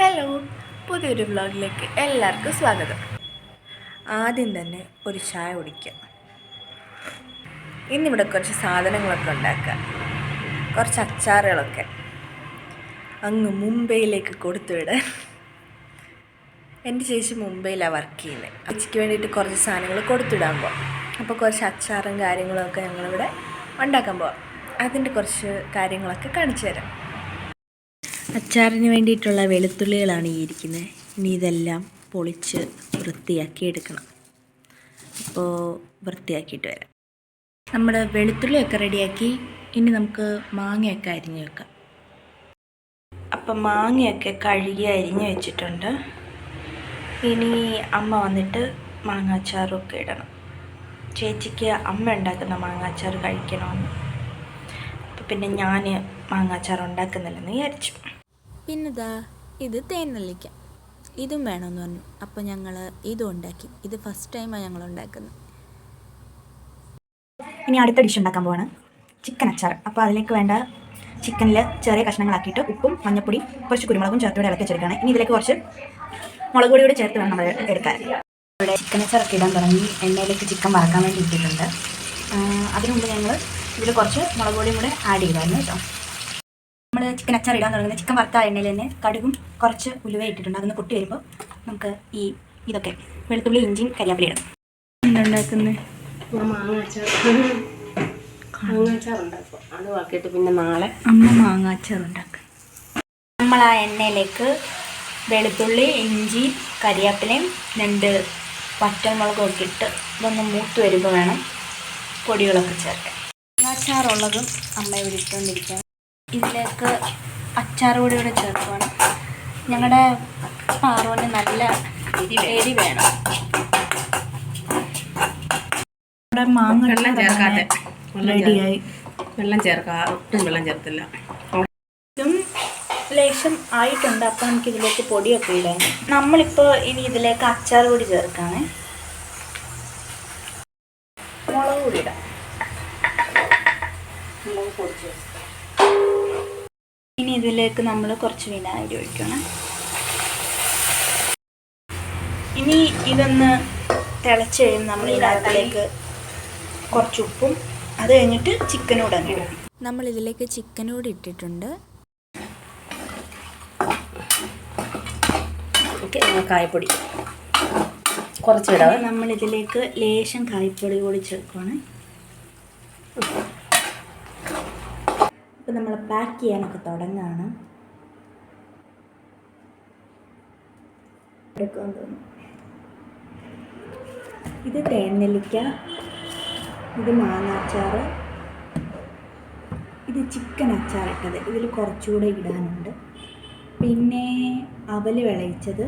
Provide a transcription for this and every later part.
Hello പുതിയൊരു വ്ളോഗിലേക്ക് എല്ലാവർക്കും സ്വാഗതം. ആദ്യം തന്നെ ഒരു ചായ കുടിക്കുക ഇന്നിവിടെ കുറച്ച് സാധനങ്ങളൊക്കെ ഉണ്ടാക്കുക കുറച്ച് അച്ചാറുകളൊക്കെ അങ്ങ് മുംബൈയിലേക്ക് കൊടുത്തുവിടാൻ എന്റെ ചേച്ചി മുംബൈയിലാണ് വർക്ക് ചെയ്യുന്നത് ചേച്ചിക്ക് വേണ്ടിയിട്ട് കുറച്ച് സാധനങ്ങൾ കൊടുത്തുവിടാൻ പോവാം. അപ്പോൾ കുറച്ച് അച്ചാറും കാര്യങ്ങളൊക്കെ ഞങ്ങളിവിടെ ഉണ്ടാക്കാൻ പോവാം. അതിന്റെ കുറച്ച് കാര്യങ്ങളൊക്കെ കാണിച്ചു തരാം. അച്ചാറിന് വേണ്ടിയിട്ടുള്ള വെളുത്തുള്ളികളാണ് ഈ ഇരിക്കുന്നത്. ഇനി ഇതെല്ലാം പൊളിച്ച് വൃത്തിയാക്കി എടുക്കണം. അപ്പോൾ വൃത്തിയാക്കിയിട്ട് വരാം. നമ്മൾ വെളുത്തുള്ളിയൊക്കെ റെഡിയാക്കി ഇനി നമുക്ക് മാങ്ങയൊക്കെ അരിഞ്ഞ് വെക്കാം. അപ്പം മാങ്ങയൊക്കെ കഴുകി അരിഞ്ഞ് വെച്ചിട്ടുണ്ട്. ഇനി അമ്മ വന്നിട്ട് മാങ്ങാച്ചാറൊക്കെ ഇടണം. ചേച്ചിക്ക് അമ്മ ഉണ്ടാക്കുന്ന മാങ്ങാച്ചാർ കഴിക്കണമെന്ന്. അപ്പം പിന്നെ ഞാൻ മാങ്ങാച്ചാർ ഉണ്ടാക്കുന്നില്ലെന്ന് വിചാരിച്ചു. പിന്നെ ദാ ഇത് തേൻ നെല്ലിക്ക ഇതും വേണമെന്ന് പറഞ്ഞു. അപ്പോൾ ഞങ്ങൾ ഇതും ഉണ്ടാക്കി ഇത് ഫസ്റ്റ് ടൈമാണ് ഞങ്ങൾ ഉണ്ടാക്കുന്നത് ഇനി അടുത്ത ഡിഷ് ഉണ്ടാക്കാൻ പോവാണ്. ചിക്കൻ അച്ചാർ അപ്പോൾ അതിലേക്ക് വേണ്ട ചിക്കനിൽ ചെറിയ കഷ്ണങ്ങളാക്കിയിട്ട് ഉപ്പും മഞ്ഞപ്പൊടി കുറച്ച് കുരുമുളകും ചേർത്തോടെ ഇളക്കി വെച്ചെടുക്കുകയാണ്. ഇനി ഇതിലേക്ക് കുറച്ച് മുളക് പൊടി കൂടി ചേർത്ത് വേണം നമ്മൾ എടുക്കാൻ. ഇവിടെ ചിക്കൻ അച്ചാറൊക്കെ ഇടാൻ തുടങ്ങി. എണ്ണയിലേക്ക് ചിക്കൻ വറക്കാൻ വേണ്ടി ഇട്ടിട്ടുണ്ട്. അതിനുമുമ്പ് അതിനു മുമ്പ് ഞങ്ങൾ ഇതിൽ കുറച്ച് മുളക് പൊടിയും കൂടെ ആഡ് ചെയ്തായിരുന്നു കേട്ടോ. നമ്മൾ ചിക്കൻ അച്ചാർ ഇടാൻ തുടങ്ങുന്നത് ചിക്കൻ വറുത്ത എണ്ണയിൽ തന്നെ കടുകും കുറച്ച് ഉലുവ ഇട്ടിട്ടുണ്ട്. അതൊന്ന് പൊട്ടി വരുമ്പോൾ നമുക്ക് ഈ ഇതൊക്കെ വെളുത്തുള്ളി ഇഞ്ചിയും കരിയാപ്പില ഇടാം. എന്തുണ്ടാക്കുന്നത് മാങ്ങാച്ചാർ മാങ്ങാച്ചാർ ഉണ്ടാക്കും. അത് ആക്കിയിട്ട് പിന്നെ നാളെ അമ്മ മാങ്ങാച്ചാർ ഉണ്ടാക്കും. നമ്മൾ ആ എണ്ണയിലേക്ക് വെളുത്തുള്ളി ഇഞ്ചി കരിയാപ്പിലയും രണ്ട് പച്ചമുളകും ഒക്കെ ഇട്ട് ഇതൊന്ന് മൂത്ത് വരുമ്പോൾ വേണം പൊടികളൊക്കെ ചേർക്കാൻ. അച്ചാറുള്ളതും അമ്മ ഇവിടെ ഇട്ടുകൊണ്ടിരിക്കുകയാണ്. ഇതിലേക്ക് അച്ചാർ പൊടി കൂടെ ചേർക്കുവാണ്. ഞങ്ങളുടെ പാറുവിന് നല്ല എരി വേണം. നമ്മുടെ മാങ്ങ വെള്ളം ചേർക്കാതെ. റെഡിയായി. വെള്ളം ചേർക്കാം ഒട്ടും വെള്ളം ചേർത്തില്ല. ഇതും ലേശം ആയിട്ടുണ്ട് അപ്പം നമുക്ക് ഇതിലേക്ക് പൊടിയൊക്കെ ഇടാൻ നമ്മളിപ്പോൾ ഇനി ഇതിലേക്ക് അച്ചാർ പൊടി ചേർക്കാണ്. മുളക് പൊടി ഇടാം. മുളക് പൊടിച്ച് ഇനി ഇതിലേക്ക് നമ്മൾ കുറച്ച് വിനാഗിരി ഒഴിക്കണം. ഇനി ഇതൊന്ന് തിളച്ച് കഴിയുമ്പോൾ നമ്മൾ ഇതിനകത്തിലേക്ക് കുറച്ച് ഉപ്പും അത് കഴിഞ്ഞിട്ട് ചിക്കനോട് കൂടെ ഇടും നമ്മൾ ഇതിലേക്ക് ചിക്കനോട് ഇട്ടിട്ടുണ്ട്. കായപ്പൊടി. കുറച്ച് ഇടാം നമ്മളിതിലേക്ക് ലേശം കായ്പൊടി കൂടി ചേർക്കുവാണ്. ഇപ്പം നമ്മൾ പാക്ക് ചെയ്യാനൊക്കെ തുടങ്ങുകയാണ് ഇത് തേനെല്ലിക്ക ഇത് മാങ്ങാച്ചാർ ഇത് ചിക്കൻ അച്ചാർ ഇട്ടത് ഇതിൽ കുറച്ചുകൂടെ ഇടാനുണ്ട്. പിന്നെ അവൽ വിളയിച്ചത്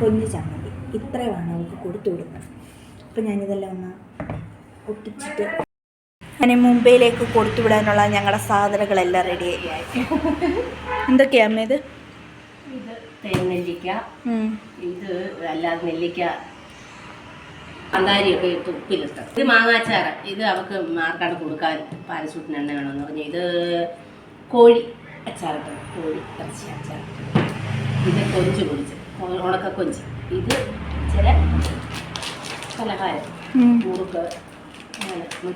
കൊഞ്ച് ചമ്മന്തി. ഇത്രയുമാണ് അവൾക്ക് കൊടുത്തു വിടുന്നത് അപ്പം ഞാനിതെല്ലാം ഒന്ന് ഒട്ടിച്ചിട്ട് ഞാൻ മുംബൈയിലേക്ക് കൊടുത്തുവിടാനുള്ള ഞങ്ങളുടെ സാധനങ്ങളെല്ലാം റെഡിയായി എന്തൊക്കെയാ അമ്മ ഇത്? നെല്ലിക്ക. ഇത് അല്ലാതെ നെല്ലിക്ക കാന്താരിയൊക്കെ ഇട്ട് ഉപ്പിലിട്ട് ഇത് മാങ്ങാച്ചാറ. ഇത് അവർക്ക് ആർക്കാണ് കൊടുക്കാൻ? പാരസൂട്ടിന് എണ്ണ വേണമെന്ന് പറഞ്ഞു. ഇത് കോഴി അച്ചാറിട്ട് കോഴി ഇറച്ചി അച്ചാർ. ഇത് കൊഞ്ച് പൊടിച്ച്. ഉണക്ക കൊഞ്ച് ഇത് ചില പലഹാരം. മുറുക്ക് അങ്ങനെ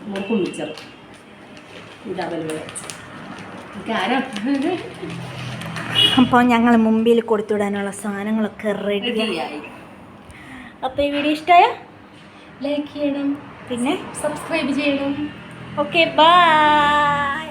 മുറുക്കും മിച്ചറും അപ്പോൾ ഞങ്ങൾ മുമ്പിൽ കൊടുത്തുവിടാനുള്ള സാധനങ്ങളൊക്കെ റെഡി റെഡിയായി അപ്പോൾ ഈ വീഡിയോ ഇഷ്ടമായ ലൈക്ക് ചെയ്യണം. പിന്നെ? സബ്സ്ക്രൈബ് ചെയ്യണം. Okay bye